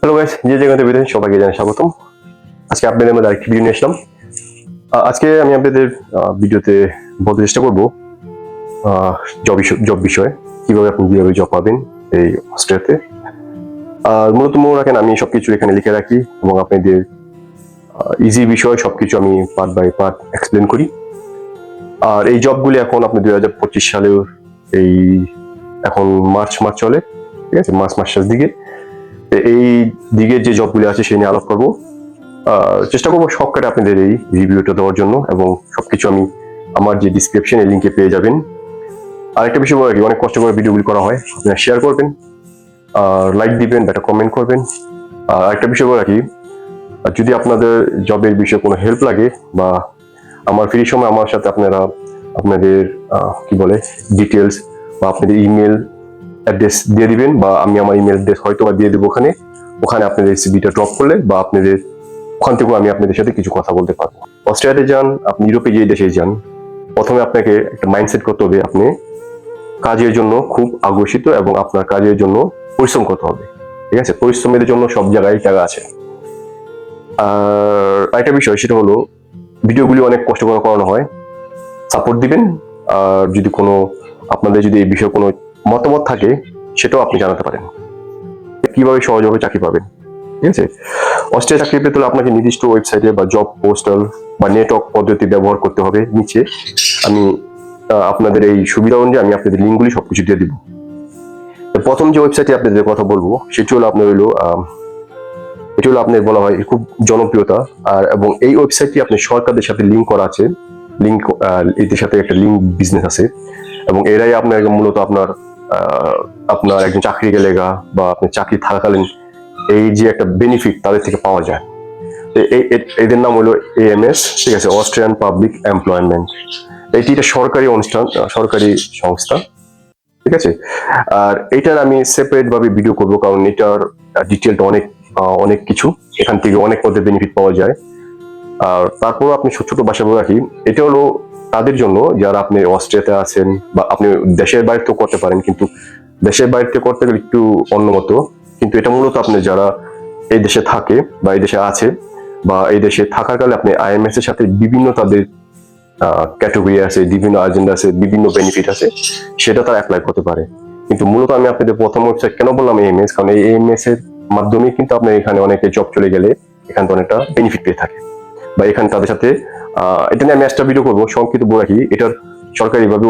Hello guys যে জায়গাতে বেরোন সবাইকে জানাই স্বাগতম। আজকে আপনাদের মধ্যে আরেকটি ভিডিও নিয়ে আসলাম। আজকে আমি আপনাদের ভিডিওতে বলতে চেষ্টা করব জব জব বিষয়ে কীভাবে আপনি কীভাবে জব পাবেন এই অস্ট্রেলিয়াতে আর মূলত মনে রাখেন, আমি সবকিছু এখানে লিখে রাখি এবং আপনাদের ইজি বিষয়, সবকিছু আমি পার্ট বাই পার্ট এক্সপ্লেন করি। আর এই জবগুলি এখন আপনি দুই হাজার পঁচিশ সালের এই, এখন মার্চ মাস চলে। ঠিক আছে? মার্চ মাসের দিকে। এই দিকের যে জবগুলি আছে সেই নিয়ে আলাপ করব। চেষ্টা করব শর্টকাটে আপনাদের এই রিভিউটা দেওয়ার জন্য এবং সবকিছু আমি আমার যে ডিসক্রিপশন এই লিঙ্কে পেয়ে যাবেন। আরেকটা বিষয় বলে অনেক কষ্ট করে ভিডিওগুলি করা হয়। আপনারা শেয়ার করবেন আর লাইক দিবেন বা একটা কমেন্ট করবেন। আর আরেকটা বিষয় বলে রাখি যদি আপনাদের জবের বিষয়ে কোনো হেল্প লাগে বা আমার ফ্রি সময় আমার সাথে আপনারা আপনাদের কি বলে ডিটেলস বা আপনাদের ইমেল অ্যাড্রেস দিয়ে দিবেন বা আমি আমার ইমেল অ্যাড্রেস হয়তো বা দিয়ে দেবো ওখানে। ওখানে আপনাদের সিবিটা ড্রপ করলে বা আপনাদের ওখান থেকেও আমি আপনাদের সাথে কিছু কথা বলতে পারব। অস্ট্রেলিয়াতে যান, আপনি ইউরোপে যে দেশে যান, প্রথমে আপনাকে একটা মাইন্ডসেট করতে হবে আপনি কাজের জন্য খুব আগ্রসিত এবং আপনার কাজের জন্য পরিশ্রম করতে হবে। ঠিক আছে? পরিশ্রমের জন্য সব জায়গায় টাকা আছে। আর আরেকটা বিষয়, সেটা হলো ভিডিওগুলি অনেক কষ্ট করে করানো হয়। সাপোর্ট দিবেন। আর যদি কোনো, আপনাদের যদি এই বিষয়ে কোনো মতামত থাকে, সেটাও আপনি জানাতে পারেন। কীভাবে সহজভাবে চাকরি পাবেন? ঠিক আছে? অস্ট্রেলিয়া চাকরি পেতে হলে আপনাকে নির্দিষ্ট ওয়েবসাইটে বা জব পোস্টাল বা নেটওয়ার্ক পদ্ধতি ব্যবহার করতে হবে। নিচে আমি আপনাদের এই সুবিধা অনুযায়ী আমি আপনাদের লিঙ্কগুলি সবকিছু দিয়ে দিব। প্রথম যে ওয়েবসাইটে আপনাদের কথা বলব, সেটি হলো আপনার হলো এটি হলো আপনার বলা হয় খুব জনপ্রিয়তা। আর, এবং এই ওয়েবসাইটটি আপনি সরকারদের সাথে লিঙ্ক করা আছে। লিঙ্ক এটির সাথে একটা লিঙ্ক বিজনেস আছে। এবং এরাই আপনার মূলত আপনার আপনার একজন চাকরি গেলে গা বা আপনি চাকরি থাকাকালীন এই যে একটা বেনিফিট তাদের থেকে পাওয়া যায়। এদের নাম হলো এএমএস ঠিক আছে অস্ট্রিয়ান পাবলিক এমপ্লয়মেন্ট এটি একটা সরকারি অনুষ্ঠান সরকারি সংস্থা, ঠিক আছে? আর এটার আমি সেপারেট ভাবে ভিডিও করব, কারণ এটার ডিটেলটা অনেক অনেক কিছু। এখান থেকে অনেক পদের বেনিফিট পাওয়া যায়। আর তারপর আপনি ছোট ছোট বাসা রাখি, এটা হলো তাদের জন্য যারা আপনি অস্ট্রিয়াতে আছেন বা আপনি দেশের বাইরেতেও করতে পারেন, কিন্তু দেশের বাইরে করতে গেলে একটু অন্যমত। কিন্তু এটা মূলত আপনি যারা এই দেশে থাকে বা এই দেশে আছে বা এই দেশে থাকার কালে আপনি আইএমএস এর সাথে বিভিন্ন তাদের ক্যাটাগরি আছে, বিভিন্ন এজেন্ডা আছে, বিভিন্ন বেনিফিট আছে, সেটা তারা অ্যাপ্লাই করতে পারে। কিন্তু মূলত আমি আপনাদের প্রথম ওয়েবসাইট কেন বললাম এএমএস কারণ এই এএমএস এর মাধ্যমে কিন্তু আপনার এখানে অনেকে জব চলে গেলে এখান থেকে অনেকটা বেনিফিট পেয়ে থাকে। বা এখানে তাদের সাথে এটা নিয়ে আমি একটা ভিডিও করব, সংক্ষিপ্ত বলে রাখি। এটার সরকারিভাবে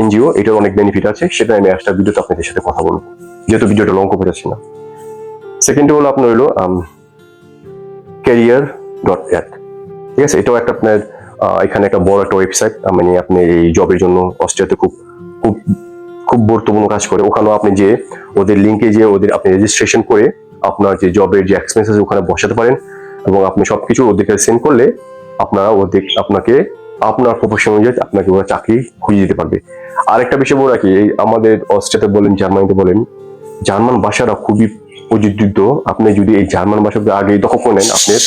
এনজিও এটার অনেক বেনিফিট আছে। সেটা আমি একটা ভিডিওতে আপনাদের সাথে কথা বলব। যেহেতু ভিডিওটা লঙ্ক করেছি না। সেকেন্ড হলো আপনার হলো ক্যারিয়ার ডট অ্যাড ঠিক আছে? এটাও একটা আপনার এখানে একটা বড় একটা ওয়েবসাইট মানে আপনি এই জবের জন্য অস্ট্রেলিয়াতে খুব খুব খুব গুরুত্বপূর্ণ কাজ করে। ওখানেও আপনি যে ওদের লিঙ্কে যে ওদের, আপনি রেজিস্ট্রেশন করে আপনার যে জবের যে এক্সপেন্সেস ওখানে বসাতে পারেন এবং আপনি সবকিছু ওদেরকে সেন্ড করলে আপনারা ওদের আপনাকে, আপনার প্রফেশন অনুযায়ী আপনাকে ওরা চাকরি খুঁজে দিতে পারবে। আরেকটা বিষয় বলে রাখি, এই আমাদের অস্ট্রেলিয়াতে বলেন, জার্মানিতে বলেন, জার্মান ভাষাটা খুবই প্রযোজ্য আপনি যদি এই জার্মান ভাষাকে আগে করে নেন, আপনার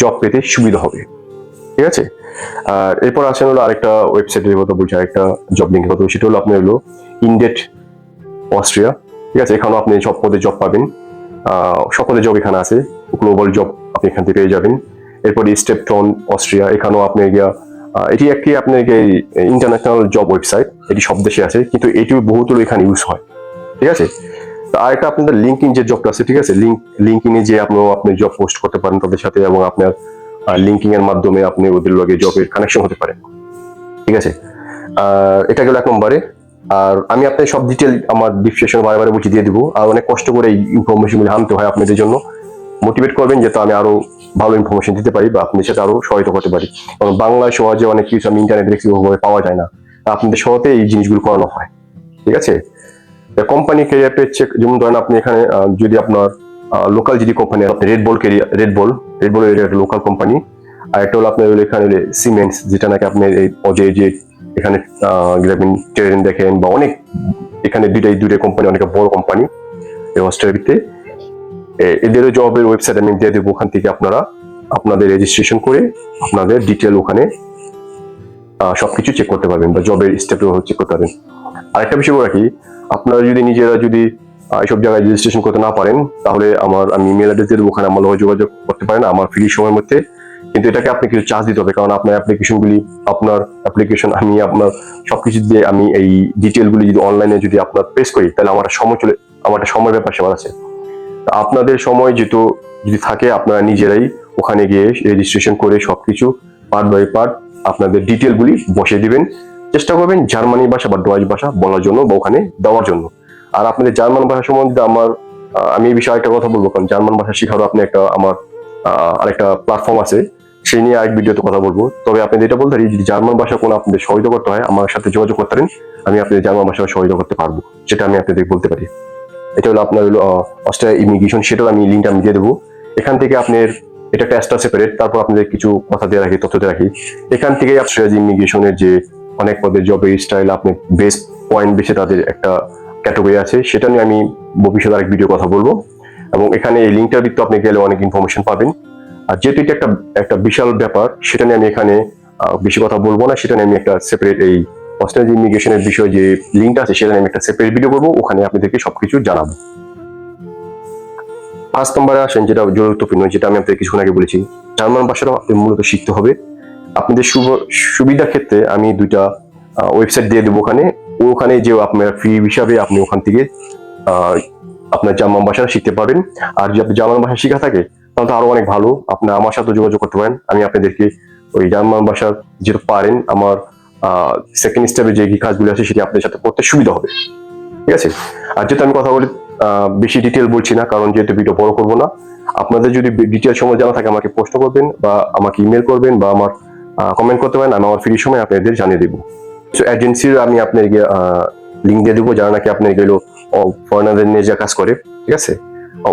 জব পেতে সুবিধা হবে। ঠিক আছে? আর এরপর আসেন হলো আরেকটা ওয়েবসাইটের কথা বলছি, আরেকটা জব লিঙ্কের কথা সেটা হলো আপনার হলো ইন্ডেট অস্ট্রিয়া ঠিক আছে? এখানেও আপনি সব পদে জব পাবেন। সকলের জব এখানে আছে। গ্লোবাল জব আপনি এখান থেকে পেয়ে যাবেন। এরপর স্টেপটন অস্ট্রিয়া এখানেও আপনি গিয়া এটি একটি আপনার ইন্টারন্যাশনাল জব ওয়েবসাইট এটি সব দেশে আছে, কিন্তু এটি বহুতল এখানে ইউজ হয়, ঠিক আছে? তো আরেকটা আপনাদের লিঙ্কিং যে জবটা আছে, ঠিক আছে? লিঙ্ক লিঙ্কিং এ যে আপনি আপনি জব পোস্ট করতে পারেন তাদের সাথে এবং আপনার লিঙ্কিং এর মাধ্যমে আপনি ওদের লগে জবের কানেকশন হতে পারেন, ঠিক আছে? আর এটা গেল এক নম্বরে। আর আমি আপনার সব ডিটেল আমার ডিসক্রিপশন বারে বারে বলছি, দিয়ে দিব। আর অনেক কষ্ট করে এই ইনফরমেশনগুলো আনতে হয় আপনাদের জন্য। মোটিভেট করবেন যাতে আমি আরও ভালো ইনফরমেশন দিতে পারি বা আপনাদের সাথে আরও সহায়তা করতে পারি। কারণ বাংলায় সহজে অনেক কিছু আমি ইন্টারনেটে দেখছি, ওভাবে পাওয়া যায় না। আপনাদের সহতে এই জিনিসগুলো করানো হয়। ঠিক আছে? কোম্পানি ক্যারিয়ার পেজ চেক যেমন ধরেন আপনি এখানে যদি আপনার লোকাল যদি কোম্পানি আপনি red ball carrier red ball red ball একটা লোকাল কোম্পানি আর একটা হলো আপনার এখানে সিমেন্টস যেটা নাকি আপনি এই পদে যে এখানে গ্রামীণ ট্রেন দেখেন বা অনেক, এখানে দুইটাই দুইটাই কোম্পানি অনেক বড় কোম্পানি এই অস্ট্রেলিয়াতে। এদেরও জবের ওয়েবসাইট আমি দিয়ে দেবো ওখান থেকে আপনারা আপনাদের রেজিস্ট্রেশন করে আপনাদের ডিটেল ওখানে সবকিছু চেক করতে পারবেন বা জবের স্টেপ চেক করতে পারবেন। আরেকটা বিষয় বলে রাখি, আপনারা যদি নিজেরা যদি এইসব জায়গায় রেজিস্ট্রেশন করতে না পারেন, তাহলে আমার, আমি ইমেল অ্যাড্রেস দিয়ে দেবো, ওখানে আমার যোগাযোগ করতে পারেন আমার ফ্রি সময়ের মধ্যে। কিন্তু এটাকে আপনি কিছু চার্জ দিতে হবে, কারণ আপনার অ্যাপ্লিকেশনগুলি আপনার অ্যাপ্লিকেশন আমি আপনার সবকিছু দিয়ে আমি এই ডিটেলগুলি যদি অনলাইনে যদি আপনার প্রেস করি, তাহলে আমার সময় চলে, আমার একটা সময় ব্যাপার সেবার আছে। আপনাদের সময় যেহেতু যদি থাকে, আপনারা নিজেরাই ওখানে গিয়ে রেজিস্ট্রেশন করে সবকিছু পার্ট বাই পার্ট আপনাদের ডিটেলগুলি বসিয়ে দিবেন। চেষ্টা করবেন জার্মানি ভাষা বা ডয়েজ ভাষা বলার জন্য বা ওখানে দেওয়ার জন্য। আর আপনাদের জার্মান ভাষা সম্বন্ধে আমার আমি এই বিষয়ে একটা কথা বলব, কারণ জার্মান ভাষা শেখারও আপনি একটা আমার আরেকটা প্ল্যাটফর্ম আছে। সেই নিয়ে আরেক ভিডিওতে কথা বলব। তবে আপনি যেটা বলতে পারি, যদি জার্মান ভাষা কোনো আপনাদের সহায়তা করতে হয়, আমার সাথে যোগাযোগ করতে পারেন, আমি আপনাদের জার্মান ভাষা সহায়তা করতে পারব। সেটা আমি আপনাদের বলতে পারি। এটা হলো আপনার হলো অস্ট্রেলিয়া ইমিগ্রেশন সেটাও আমি লিঙ্কটা আমি দিয়ে দেবো। এখান থেকে আপনার এটা একটা সেপারেট তারপর আপনাদের কিছু কথা দিয়ে রাখি, তথ্য দিয়ে রাখি। এখান থেকে অস্ট্রেলিয়া ইমিগ্রেশনের যে অনেক পদের জবের স্টাইল আপনি বেস্ট পয়েন্ট বেছে তাদের একটা ক্যাটাগরি আছে, সেটা নিয়ে আমি ভবিষ্যতে আরেক ভিডিও কথা বলব। এবং এখানে এই লিঙ্কটার ভিত্তিতে আপনি গেলে অনেক ইনফরমেশন পাবেন। আর যেহেতু এটা একটা একটা বিশাল ব্যাপার, সেটা নিয়ে আমি এখানে বেশি কথা বলব না, সেটা নিয়ে আমি একটা সেপারেট এই অস্ট্রেলিয়া ইমিগ্রেশনের বিষয়ে যে লিঙ্কটা আছে সেটা আমি একটা সেপারেট ভিডিও করব। ওখানে আপনাদেরকে সবকিছু জানাব। পাঁচ নম্বরে আসেন যেটা গুরুত্বপূর্ণ, যেটা আমি আপনাদের কিছুক্ষণ আগে বলেছি। জার্মান ভাষাটা আপনি মূলত শিখতে হবে। আপনাদের সুবিধার ক্ষেত্রে আমি দুইটা ওয়েবসাইট দিয়ে দেবো ওখানে। ওখানে যে আপনার ফ্রি হিসাবে আপনি ওখান থেকে আপনার জার্মান ভাষাটা শিখতে পারবেন। আর যদি আপনি জার্মান ভাষা শেখা থাকে, তাহলে তো আরও অনেক ভালো। আপনি আমার সাথে যোগাযোগ করতে পারেন। আমি আপনাদেরকে ওই জার্মান ভাষা যেটা পারেন, আমার সেকেন্ড স্টেপে যে কাজগুলো আছে সেটি আপনাদের সাথে করতে সুবিধা হবে। ঠিক আছে? আর যেহেতু আমি কথা বলি বেশি ডিটেল বলছি না, কারণ যেহেতু ভিডিও বড় করব না, আপনাদের যদি ডিটেল সময় জানা থাকে, আমাকে প্রশ্ন করবেন বা আমাকে ইমেল করবেন বা আমার কমেন্ট করতে পারেন, আমি আমার ফ্রি সময় আপনাদের জানিয়ে দেবো। সো এজেন্সির আমি আপনাদেরকে লিঙ্ক দিয়ে দেবো, যারা নাকি আপনার গেলো ফরেনারদের নিয়ে যা কাজ করে, ঠিক আছে?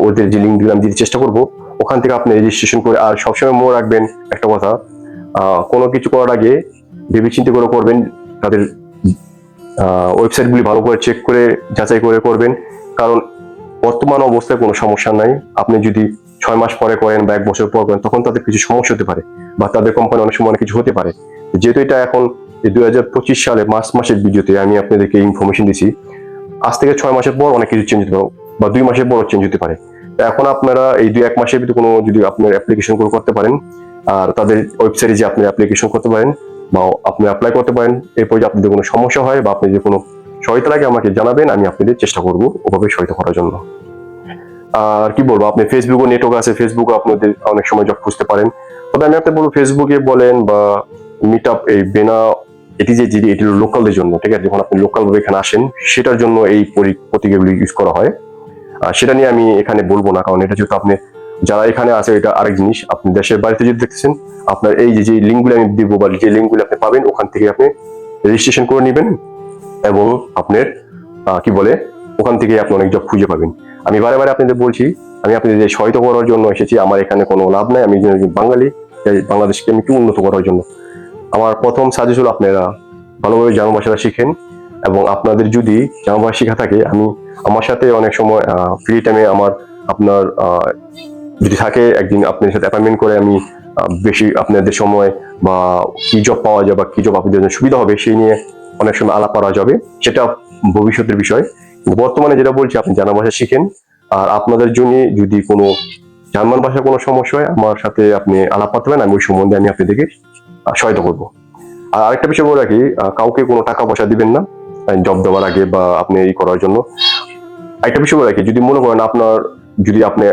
ওদের যে লিঙ্কগুলো আমি দিতে চেষ্টা করব, ওখান থেকে আপনি রেজিস্ট্রেশন করে, আর সবসময় মনে রাখবেন একটা কথা কোনো কিছু করার আগে ভেবে চিন্তে করে করবেন, তাদের ওয়েবসাইটগুলি ভালো করে চেক করে, যাচাই করে করবেন। কারণ বর্তমান অবস্থায় কোনো সমস্যা নাই। আপনি যদি ছয় মাস পরে করেন বা এক বছর পর করেন, তখন তাদের কিছু সমস্যা হতে পারে বা তাদের কোম্পানি অনেক সময় অনেক কিছু হতে পারে। যেহেতু এটা এখন দুই হাজার পঁচিশ সালে মার্চ মাসের ভিডিওতে আমি আপনাদেরকে ইনফরমেশন দিছি, আজ থেকে ছয় মাসের পর অনেক কিছু চেঞ্জ হতে পারে বা দুই মাসের পর চেঞ্জ হতে পারে। তো এখন আপনারা এই দুই এক মাসের ভিতরে কোনো যদি আপনার অ্যাপ্লিকেশন করে করতে পারেন, আর তাদের ওয়েবসাইটে যে আপনি অ্যাপ্লিকেশন করতে পারেন বা আপনি অ্যাপ্লাই করতে পারেন, এরপর যদি আপনাদের কোনো সমস্যা হয় বা আপনি যে কোনো সহায়তা লাগে আমাকে জানাবেন, আমি আপনাদের চেষ্টা করব ওভাবে সহায়তা করার জন্য। আর কি বলব, আপনি ফেসবুকও নেটওয়ার্ক আছে ফেসবুক আপনাদের অনেক সময় জব খুঁজতে পারেন। তবে আমি আপনাকে বলব ফেসবুকে বলেন বা মিট আপ এই বেনা এটি যে যে এটি লোকালদের জন্য, ঠিক আছে? যখন আপনি লোকাল ভাবে এখানে আসেন, সেটার জন্য এই পরি- প্রতীকগুলি ইউজ করা হয়। সেটা নিয়ে আমি এখানে বলব না, কারণ এটা যেহেতু আপনি যারা এখানে আছে, এটা আরেক জিনিস। আপনি দেশের বাড়িতে যদি দেখতেছেন, আপনার এই যে যে লিঙ্কগুলো আমি দিব বা যে লিঙ্কগুলো আপনি পাবেন, ওখান থেকে আপনি রেজিস্ট্রেশন করে নেবেন এবং আপনার কি বলে, ওখান থেকে আপনি অনেক জব খুঁজে পাবেন। আমি বারে বারে আপনাদের বলছি, আমি আপনাদের যে সহায়তা করার জন্য এসেছি, আমার এখানে কোনো লাভ নাই। আমি বাঙালি বাংলাদেশকে আমি একটু উন্নত করার জন্য। আমার প্রথম সাজেস্ট হলো আপনারা ভালোভাবে জার্মান ভাষাটা শিখেন এবং আপনাদের যদি জার্মান ভাষা শেখা থাকে, আমি আমার সাথে অনেক সময় ফ্রি টাইমে আমার আপনার যদি থাকে, একদিন আপনার সাথে অ্যাপয়েন্টমেন্ট করে আমি বেশি আপনাদের সময় বা কি জব পাওয়া যায় বা কি জব আপনাদের জন্য সুবিধা হবে, সেই নিয়ে অনেক সময় আলাপ করা যাবে। সেটা ভবিষ্যতের বিষয়। বর্তমানে যেটা বলছি, আপনি জানা ভাষা শিখেন। আর আপনাদের জন্য যদি কোনো জার্মান ভাষার কোনো সমস্যা হয়, আমার সাথে আপনি আলাপ করতে পারেন, আমি ওই সম্বন্ধে আমি আপনাদেরকে সহায়তা করব। আর আরেকটা বিষয় বলে রাখি কাউকে কোনো টাকা পয়সা দিবেন না জব দেওয়ার আগে বা আপনি এই করার জন্য। একটা বিষয় বলে রাখি, যদি মনে করেন আপনার, যদি আপনি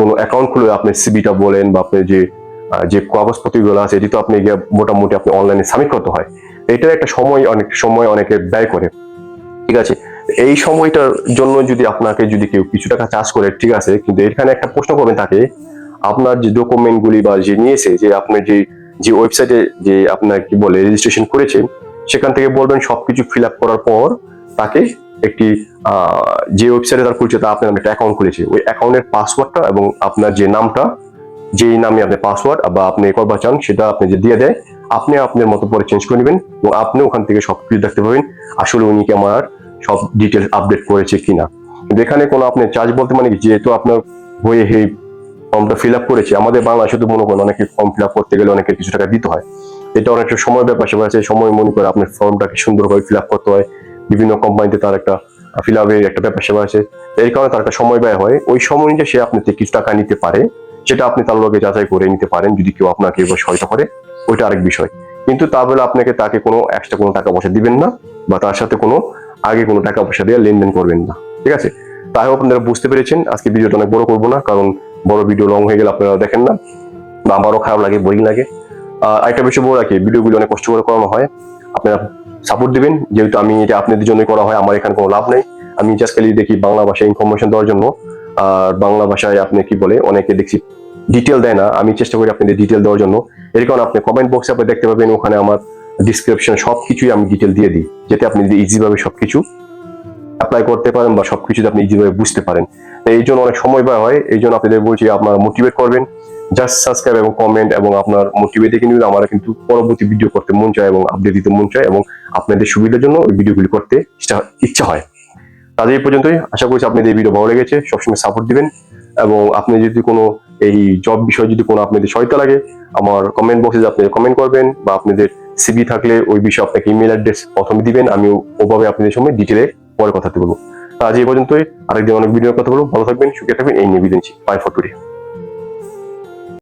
কোনো অ্যাকাউন্ট খুলে আপনি সিবিটা বলেন বা আপনি যে যে কাগজপত্রগুলো আছে, এটি তো আপনি গিয়ে মোটামুটি আপনি অনলাইনে সাবমিট করতে হয়। এটার একটা সময় অনেক, সময় অনেকে ব্যয় করে। ঠিক আছে? এই সময়টার জন্য যদি আপনাকে যদি কেউ কিছু টাকা চার্জ করে, ঠিক আছে? কিন্তু এখানে একটা প্রশ্ন করবেন তাকে, আপনার যে ডকুমেন্টগুলি বা যে নিয়েছে, যে আপনার যে যে ওয়েবসাইটে যে আপনার কি বলে রেজিস্ট্রেশন করেছে সেখান থেকে বলবেন সবকিছু ফিল আপ করার পর তাকে একটি যে ওয়েবসাইটে তার খুলছে তা আপনার নামে একটা অ্যাকাউন্ট খুলেছে। ওই অ্যাকাউন্টের পাসওয়ার্ডটা এবং আপনার যে নামটা, যেই নামে আপনি পাসওয়ার্ড বা আপনি করবার চান সেটা আপনি যে দিয়ে দেয়, আপনি আপনার মতো পরে চেঞ্জ করে নেবেন এবং আপনি ওখান থেকে সব কিছু দেখতে পাবেন, আসলে উনি কি আমার সব ডিটেলস আপডেট করেছে কিনা। কিন্তু এখানে কোনো আপনি চার্জ বলতে মানে যেহেতু আপনার হয়ে এই ফর্মটা ফিল আপ করেছে, আমাদের বাংলাদেশে তো মনে করেন অনেকে ফর্ম ফিল আপ করতে গেলে অনেকে কিছু টাকা দিতে হয়। এটা অনেকটা সময় ব্যাপার, সেবার আছে, সময় মনে করে আপনার ফর্মটাকে সুন্দরভাবে ফিল আপ করতে হয়। বিভিন্ন কোম্পানিতে তার একটা ফিল আপের একটা ব্যাপার সেবা আছে। এই কারণে তার একটা সময় ব্যয় হয়। ওই সময় অনুযায়ী সে আপনি কিছু টাকা নিতে পারে। সেটা আপনি তার লগে যাচাই করে নিতে পারেন যদি কেউ আপনাকে সহায়তা করে। ওইটা আরেক বিষয়। কিন্তু তা বলে আপনাকে তাকে কোনো এক্সট্রা কোনো টাকা পয়সা দিবেন না বা তার সাথে কোনো আগে কোনো টাকা পয়সা দিয়ে লেনদেন করবেন না। ঠিক আছে? তাই আপনারা বুঝতে পেরেছেন। আজকে ভিডিওটা অনেক বড় করব না কারণ বড় ভিডিও লং হয়ে গেলে আপনারা দেখেন না। বা আমারও খারাপ লাগে বোরিং লাগে। আহ, আরেকটা বিষয় বলে রাখি ভিডিওগুলো অনেক কষ্ট করে করানো হয়। আপনারা সাপোর্ট দিবেন। যেহেতু আমি এটা আপনাদের জন্য করা হয়, আমার এখানে কোনো লাভ নেই। আমি জাস্ট খালি দেখি বাংলা ভাষায় ইনফরমেশন দেওয়ার জন্য। আর বাংলা ভাষায় আপনি কি বলে, অনেকে দেখছি ডিটেল দেয় না। আমি চেষ্টা করি আপনাদের ডিটেল দেওয়ার জন্য। এর কারণে আপনি কমেন্ট বক্সে আপনি দেখতে পাবেন, ওখানে আমার ডিসক্রিপশন সবকিছুই আমি ডিটেল দিয়ে দিই, যাতে আপনি ইজিভাবে সবকিছু অ্যাপ্লাই করতে পারেন বা সব সবকিছু আপনি ইজিভাবে বুঝতে পারেন। এই জন্য অনেক সময় ব্যয় হয়। এই জন্য আপনাদের বলছি আপনারা মোটিভেট করবেন। জাস্ট সাবস্ক্রাইব এবং কমেন্ট এবং আপনার মোটিভেট দেখে নিলে আমার কিন্তু পরবর্তী ভিডিও করতে মন চায় এবং আপডেট দিতে মন চায় এবং আপনাদের সুবিধার জন্য ওই ভিডিওগুলি করতে ইচ্ছা- হয়। তাদের এই পর্যন্তই। আশা করছি আপনাদের এই ভিডিও ভালো লেগেছে। সবসময় সাপোর্ট দিবেন এবং আপনি যদি কোনো এই জব বিষয়ে যদি কোনো আপনাদের সহায়তা লাগে, আমার কমেন্ট বক্সে আপনি কমেন্ট করবেন বা আপনাদের সিবি থাকলে ওই বিষয়ে আপনাকে ইমেল অ্যাড্রেস প্রথমে দিবেন। আমি ওভাবে আপনাদের সঙ্গে ডিটেলে পরে কথা বলব। আজ এই পর্যন্তই। আরেকদিন অনেক ভিডিওর কথা বলব। ভালো থাকবেন, সুখে থাকবেন। এই নিয়ে বিদায় বাই ফর টুডে